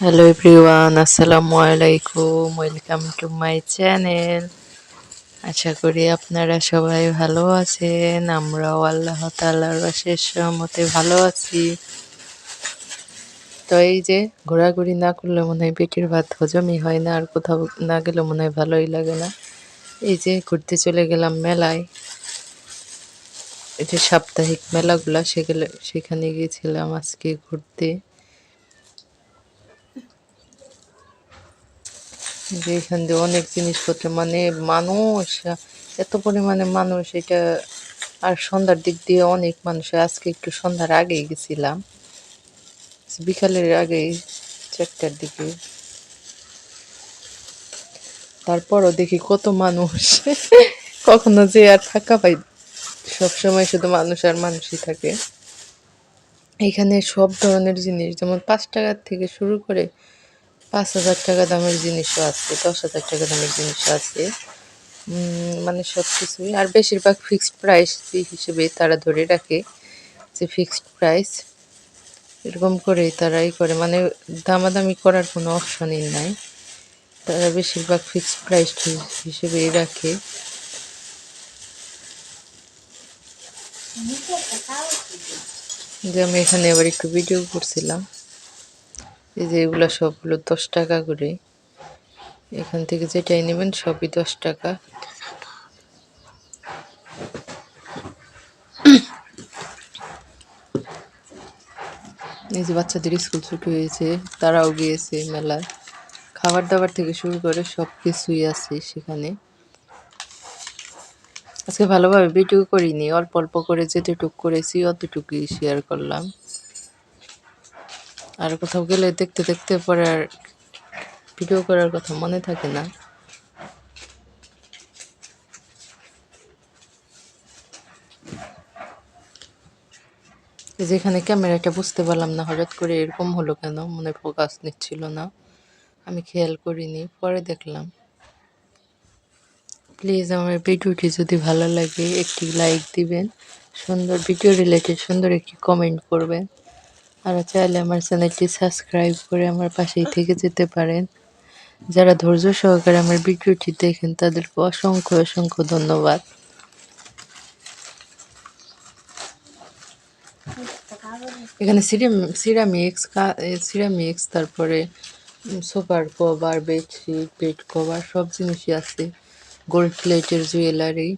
Hello everyone আসসালামু আলাইকুম welcome to my channel আশা করি আপনারা সবাই ভালো আছেন। আমরাও আল্লাহ তাআলার অশেষ মতে ভালো আছি। তো এই যে ঘোরাঘুরি না করলে মনে হয় পেটের ভাত হজমই হয় না, আর কোথাও না গেলে মনে হয় ভালোই লাগে না। এই যে ঘুরতে চলে গেলাম মেলায়। এই যে সাপ্তাহিক মেলাগুলা, সেগুলো সেখানে গিয়েছিলাম আজকে ঘুরতে। যে এখান দিয়ে অনেক জিনিসপত্র মানে মানুষ, এত পরিমাণে মানুষ, এটা আর সন্ধ্যার দিক দিয়ে অনেক মানুষ, আজকে একটু সন্ধ্যার আগেই গেছিলাম। বিকালের আগেই চারটার দিকে। তারপরও দেখি কত মানুষ। কখনো যে আর থাকা পাই সব সময় শুধু মানুষ আর মানুষই থাকে। এখানে সব ধরনের জিনিস, যেমন পাঁচ টাকার থেকে শুরু করে পাঁচ হাজার টাকা দামের জিনিসও আছে, দশ হাজার টাকা দামের জিনিসও আছে। মানে সব কিছুই। আর বেশিরভাগ ফিক্সড প্রাইস হিসেবে তারা ধরে রাখে যে ফিক্সড প্রাইস এরকম করেই তারাই করে। মানে দামাদামি করার কোনো অপশনই নাই। তারা বেশিরভাগ ফিক্সড প্রাইস হিসেবেই রাখে। যে আমি এখানে আবার একটু ভিডিও করছিলাম। এই যে এগুলো সবগুলো দশ টাকা করে। এখান থেকে যেটাই নেবেন সবই দশ টাকা। এই যে বাচ্চাদের স্কুল ছুটি হয়েছে, তারাও গিয়েছে মেলায়। খাবার দাবার থেকে শুরু করে সব কিছুই আছে সেখানে। আজকে ভালোভাবে ভিডিও করিনি, অল্প অল্প করে যেতটুক করেছি অতটুকুই শেয়ার করলাম। আর কোথাও গেলে দেখতে দেখতে পরে আর ভিডিও করার কথা মনে থাকে না। যেখানে ক্যামেরাটা বুঝতে পারলাম না হঠাৎ করে এরকম হলো কেন, মনে ফোকাস নিচ্ছিল না। আমি খেয়াল করিনি, পরে দেখলাম। প্লিজ আমার ভিডিওটি যদি ভালো লাগে একটি লাইক দিবেন, সুন্দর ভিডিও রিলেটেড সুন্দর একটি কমেন্ট করবেন। আর চাইলে আমার চ্যানেলটি সাবস্ক্রাইব করে আমার পাশেই থেকে যেতে পারেন। যারা ধৈর্য সহকারে আমার ভিডিওটি দেখেন, তাদেরকে অসংখ্য অসংখ্য ধন্যবাদ। এখানে সিরামিক্স সিরামিক্স তারপরে সোফার কভার, বেডশিট, বেড কভার, সব জিনিসই আছে। গোল্ড প্লেটের জুয়েলারি।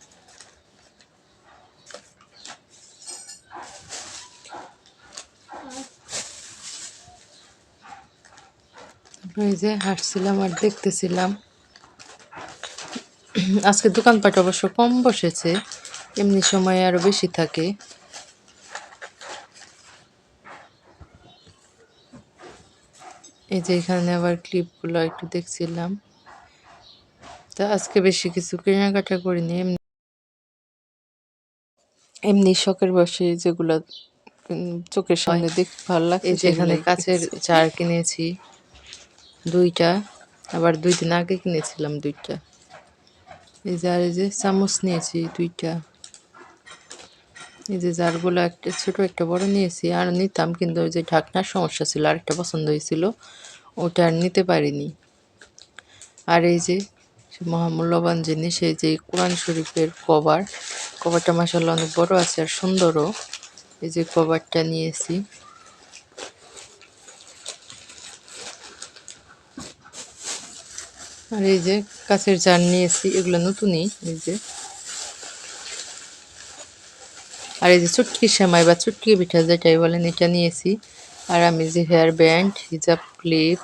এই যে হাঁটছিলাম আর দেখতেছিলাম। আজকে দোকানপাট অবশ্য কম বসেছে এমনি সময় আরও বেশি থাকে। এই যে এখানে আবার ক্লিপগুলো একটু দেখছিলাম। তা আজকে বেশি কিছু কেনাকাটা করিনি এমনি এমনি শখের বসে যেগুলো চোখের সামনে দেখতে ভালো লাগে যেখানে কাছের চার কিনেছি। দুইটা। আবার দুই দিন আগে কিনেছিলাম দুইটা। এই যে আর এই যে চামচ নিয়েছি দুইটা। এই যে জারগুলো একটা ছোট, একটা বড় নিয়েছি। আর নিতাম, কিন্তু ওই যে ঢাকনার সমস্যা ছিল, আরেকটা পছন্দ হয়েছিল। ওটা আর নিতে পারিনি। আর এই যে মহামূল্যবান জিনিস, এই যে কোরআন শরীফের কভার। কভারটা মাসাল্লাহ অনেক বড় আছে আর সুন্দরও। এই যে কভারটা নিয়েছি। আর এই যে কাছের জার নিয়েছি এগুলো নতুনই, এই যে। আর এই যে চুটকি সেমাই বা চুটকি পিঠা যেটাই বলেন, এটা নিয়েছি আর আমি যে হেয়ার ব্যান্ড, হিজাব ক্লিপ